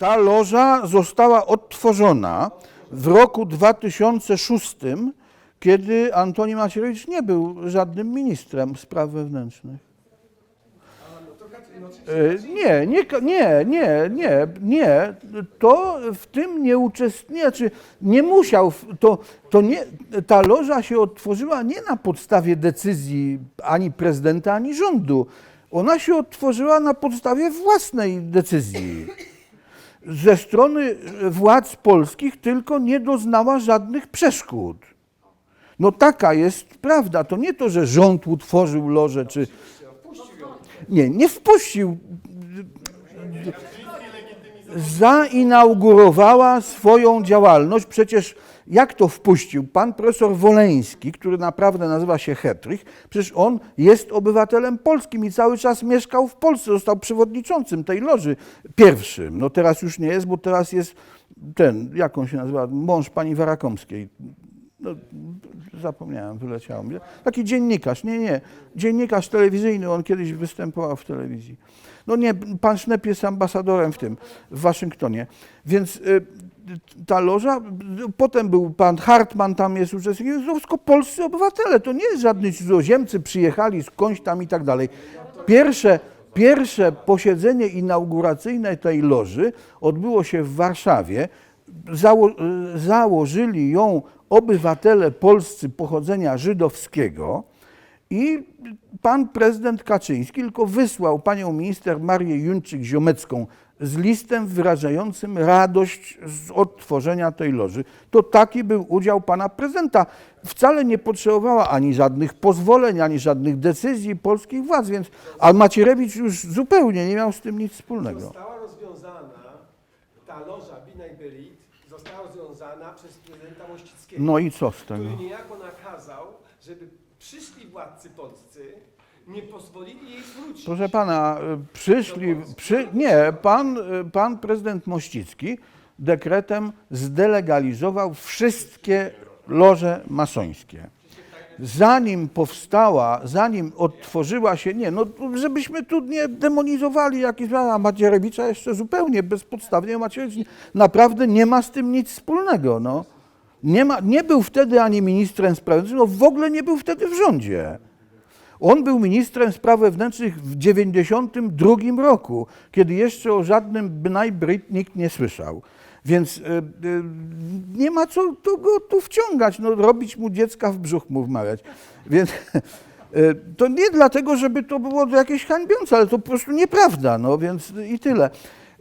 Ta loża została odtworzona w roku 2006, kiedy Antoni Macierewicz nie był żadnym ministrem spraw wewnętrznych. E, Nie, nie, nie, nie, nie, nie. To w tym nie uczestniczy, znaczy nie musiał, to, to nie, ta loża się otworzyła nie na podstawie decyzji ani prezydenta, ani rządu. Ona się otworzyła na podstawie własnej decyzji. Ze strony władz polskich tylko nie doznała żadnych przeszkód. No taka jest prawda. To nie to, że rząd utworzył lożę, czy... Nie, nie wpuścił. Zainaugurowała swoją działalność. Przecież jak to wpuścił? Pan profesor Woleński, który naprawdę nazywa się Hetrich, przecież on jest obywatelem polskim i cały czas mieszkał w Polsce. Został przewodniczącym tej loży pierwszym. No teraz już nie jest, bo teraz jest ten, jak on się nazywa, mąż pani Warakomskiej. No, zapomniałem, wyleciało mi. Taki dziennikarz, nie, nie, dziennikarz telewizyjny, on kiedyś występował w telewizji. No nie, pan Sznep jest ambasadorem w tym, w Waszyngtonie. Więc y, ta loża, potem był pan Hartman, tam jest uczestnikiem, to polscy obywatele, to nie jest żadni cudzoziemcy, przyjechali skądś tam i tak dalej. Pierwsze, pierwsze posiedzenie inauguracyjne tej loży odbyło się w Warszawie. Zało, założyli ją obywatele polscy pochodzenia żydowskiego i pan prezydent Kaczyński tylko wysłał panią minister Marię Juńczyk-Ziomecką z listem wyrażającym radość z odtworzenia tej loży. To taki był udział pana prezydenta. Wcale nie potrzebowała ani żadnych pozwoleń, ani żadnych decyzji polskich władz, więc a Macierewicz już zupełnie nie miał z tym nic wspólnego. Została rozwiązana, ta loża Bina i Berit została rozwiązana przez prezydenta Mościckiego, No i co z tego? który niejako nakazał, żeby przyszli władcy polscy, nie pozwolili jej wrócić. Proszę pana, y, przyszli, przy, nie, pan, y, pan prezydent Mościcki dekretem zdelegalizował wszystkie loże masońskie. Zanim powstała, zanim odtworzyła się, nie, no żebyśmy tu nie demonizowali jakiś, a Macierewicza jeszcze zupełnie bezpodstawnie, Macierewicz naprawdę nie ma z tym nic wspólnego, no. Nie, ma, nie był wtedy ani ministrem sprawiedliwości, no w ogóle nie był wtedy w rządzie. On był ministrem spraw wewnętrznych w 1992 roku, kiedy jeszcze o żadnym Bnaj Brit nikt nie słyszał. Więc y, y, nie ma co tu, go tu wciągać, no, robić mu dziecka w brzuch mu wmawiać. Więc y, to nie dlatego, żeby to było jakieś hańbiące, ale to po prostu nieprawda, no więc i tyle.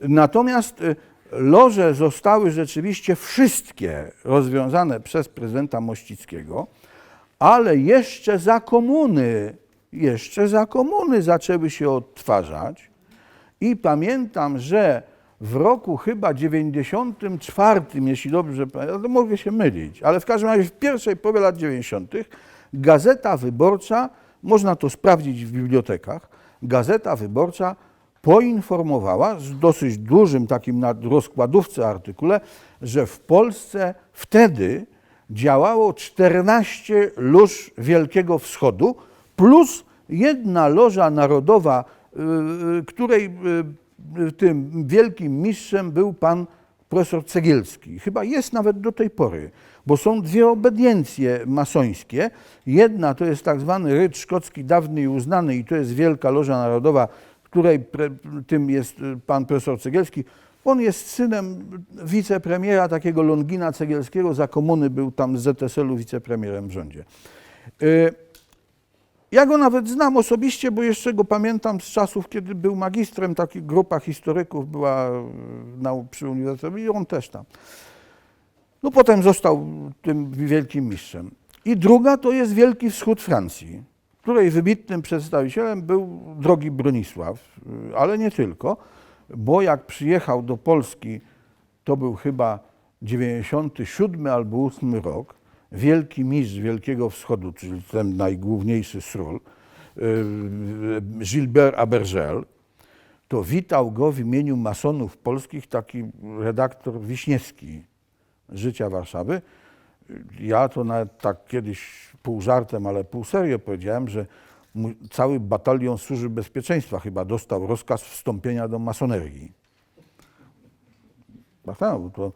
Natomiast loże zostały rzeczywiście wszystkie rozwiązane przez prezydenta Mościckiego, ale jeszcze za komuny, jeszcze za komuny zaczęły się odtwarzać. I pamiętam, że w roku chyba 94, jeśli dobrze pamiętam, to mogę się mylić, ale w każdym razie w pierwszej połowie lat 90. Gazeta Wyborcza, można to sprawdzić w bibliotekach, Gazeta Wyborcza poinformowała z dosyć dużym takim na rozkładówce artykule, że w Polsce wtedy działało 14 lóż Wielkiego Wschodu plus jedna loża narodowa, y, y, której y, tym wielkim mistrzem był pan profesor Cegielski. Chyba jest nawet do tej pory, bo są dwie obediencje masońskie. Jedna to jest tak zwany ryd szkocki dawny i uznany i to jest Wielka Loża Narodowa, której pre, tym jest y, pan profesor Cegielski. On jest synem wicepremiera takiego Longina Cegielskiego, za komuny był tam z ZSL-u wicepremierem w rządzie. Y, Ja go nawet znam osobiście, bo jeszcze go pamiętam z czasów, kiedy był magistrem, taka grupa historyków była y, na, przy uniwersytecie i on też tam. No potem został tym wielkim mistrzem. I druga to jest Wielki Wschód Francji, której wybitnym przedstawicielem był drogi Bronisław, y, ale nie tylko, bo jak przyjechał do Polski, to był chyba 97 albo 8 rok, wielki mistrz Wielkiego Wschodu, czyli ten najgłówniejszy sról, y, Gilbert Abergel, to witał go w imieniu masonów polskich taki redaktor Wiśniewski, Życia Warszawy. Ja to nawet tak kiedyś pół żartem, ale pół serio powiedziałem, że mu- cały batalion służby bezpieczeństwa chyba dostał rozkaz wstąpienia do masonerii. Bo to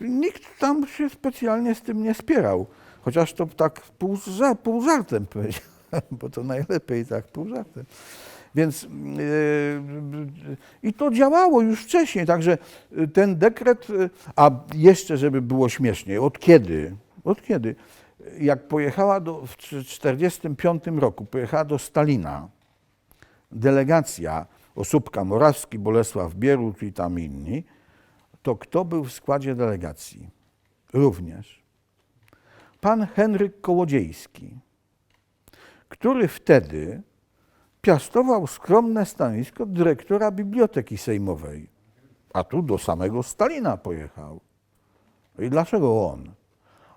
nikt tam się specjalnie z tym nie spierał. Chociaż to tak pół, pół żartem powiedziałem, bo to najlepiej tak pół żartem. Więc yy, i to działało już wcześniej, także ten dekret, a jeszcze żeby było śmieszniej, od kiedy? Od kiedy? Jak pojechała do, w 1945 roku, pojechała do Stalina delegacja Osóbka Morawski, Bolesław Bierut i tam inni, to kto był w składzie delegacji? Również pan Henryk Kołodziejski, który wtedy piastował skromne stanowisko dyrektora Biblioteki Sejmowej, a tu do samego Stalina pojechał. No I dlaczego on?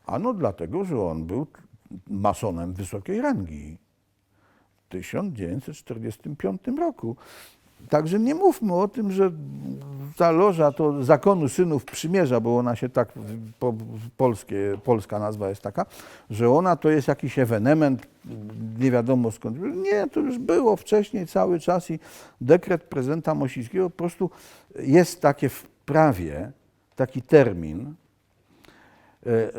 Ano dlatego, że on był masonem wysokiej rangi. 1945 roku. Także nie mówmy o tym, że ta loża to zakonu synów przymierza, bo ona się tak, po, polskie, polska nazwa jest taka, że ona to jest jakiś ewenement, nie wiadomo skąd. Nie, to już było wcześniej cały czas i dekret prezydenta Mosińskiego po prostu jest takie w prawie, taki termin,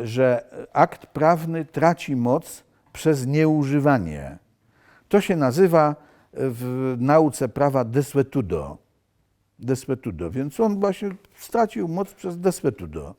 że akt prawny traci moc przez nieużywanie. To się nazywa w nauce prawa desuetudo. Desuetudo. Więc on właśnie stracił moc przez desuetudo.